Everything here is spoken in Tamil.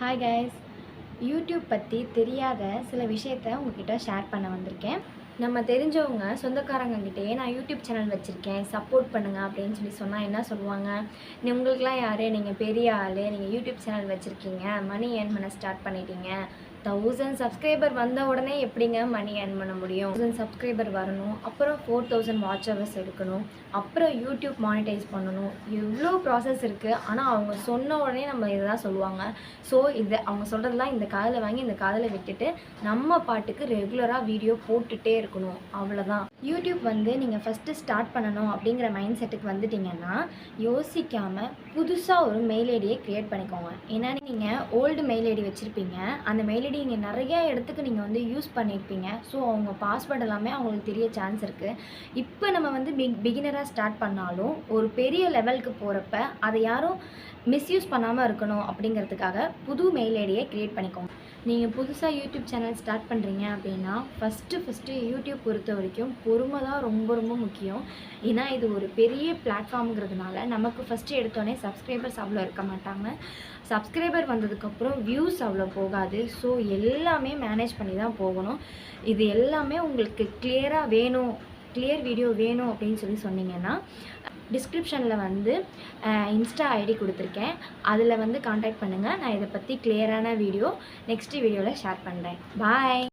ஹாய் கைஸ் யூடியூப் பற்றி தெரியாத சில விஷயத்த உங்ககிட்ட ஷேர் பண்ண வந்திருக்கேன். நம்ம தெரிஞ்சவங்க சொந்தக்காரங்க கிட்டேயே நான் யூடியூப் சேனல் வச்சுருக்கேன். சப்போர்ட் பண்ணுங்கள் அப்படின்னு சொல்லி சொன்னால் என்ன சொல்லுவாங்க? நீ உங்களுக்குலாம் யார்? நீங்கள் பெரிய ஆள். நீங்கள் யூடியூப் சேனல் வச்சுருக்கீங்க. மணி ஏர்ன் பண்ண ஸ்டார்ட் பண்ணிட்டீங்க. தௌசண்ட் சப்ஸ்கிரைபர் வந்த உடனே எப்படிங்க மணி ஏர்ன் பண்ண முடியும்? தௌசண்ட் சப்ஸ்கிரைபர் வரணும் அப்புறம் ஃபோர் தௌசண்ட் வாட்ச் ஹவர்ஸ் எடுக்கணும் அப்புறம் யூடியூப் மானிட்டைஸ் பண்ணணும். இவ்வளோ ப்ராசஸ் இருக்குது ஆனால் அவங்க சொன்ன உடனே நம்ம இதை தான் சொல்லுவாங்க. ஸோ இது அவங்க சொல்கிறதெல்லாம் இந்த காதில் வாங்கி இந்த காதில் விட்டுட்டு நம்ம பாட்டுக்கு ரெகுலராக வீடியோ போட்டுகிட்டே இருக்கணும். அவ்வளோதான் யூடியூப் வந்து நீங்கள் ஃபஸ்ட்டு ஸ்டார்ட் பண்ணணும் அப்படிங்கிற மைண்ட் செட்டுக்கு வந்துட்டீங்கன்னா யோசிக்காமல் புதுசாக ஒரு மெயில் ஐடியை க்ரியேட் பண்ணிக்கோங்க. ஏன்னா நீங்கள் ஓல்டு மெயில் ஐடி வச்சுருப்பீங்க. அந்த மெயில் ஆல்ரெடி நீங்கள் நிறையா இடத்துக்கு நீங்கள் வந்து யூஸ் பண்ணியிருப்பீங்க ஸோ அவங்க பாஸ்வேர்ட் எல்லாமே அவங்களுக்கு தெரிய சான்ஸ் இருக்குது இப்போ நம்ம வந்து பிக் பிகினராக ஸ்டார்ட் பண்ணாலும் ஒரு பெரிய லெவலுக்கு போகிறப்ப அதை யாரும் மிஸ்யூஸ் பண்ணாமல் இருக்கணும் அப்படிங்கிறதுக்காக புது மெயில் ஐடியை க்ரியேட் பண்ணிக்கோங்க. நீங்கள் புதுசாக யூடியூப் சேனல் ஸ்டார்ட் பண்ணுறீங்க அப்படின்னா ஃபஸ்ட்டு ஃபஸ்ட்டு யூடியூப் பொறுத்த வரைக்கும் பொறுமை தான் ரொம்ப ரொம்ப முக்கியம். ஏன்னா இது ஒரு பெரிய பிளாட்ஃபார்ம்ங்கிறதுனால நமக்கு ஃபஸ்ட்டு எடுத்தோடனே சப்ஸ்கிரைபர்ஸ் அவ்வளோ இருக்க மாட்டாங்க. சப்ஸ்கிரைபர் வந்ததுக்கப்புறம் வியூஸ் அவ்வளோ போகாது. ஸோ எல்லாமே மேனேஜ் பண்ணி தான் போகணும். இது எல்லாமே உங்களுக்கு கிளியராக வேணும். கிளியர் வீடியோ வேணும் அப்படின்னு சொல்லி சொன்னீங்கன்னா டிஸ்கிரிப்ஷனில் வந்து இன்ஸ்டா ஐடி கொடுத்துருக்கேன். அதில் வந்து காண்டாக்ட் பண்ணுங்கள் நான் இதை பற்றி கிளியரான வீடியோ நெக்ஸ்ட் வீடியோவில் ஷேர் பண்ணுறேன் பாய்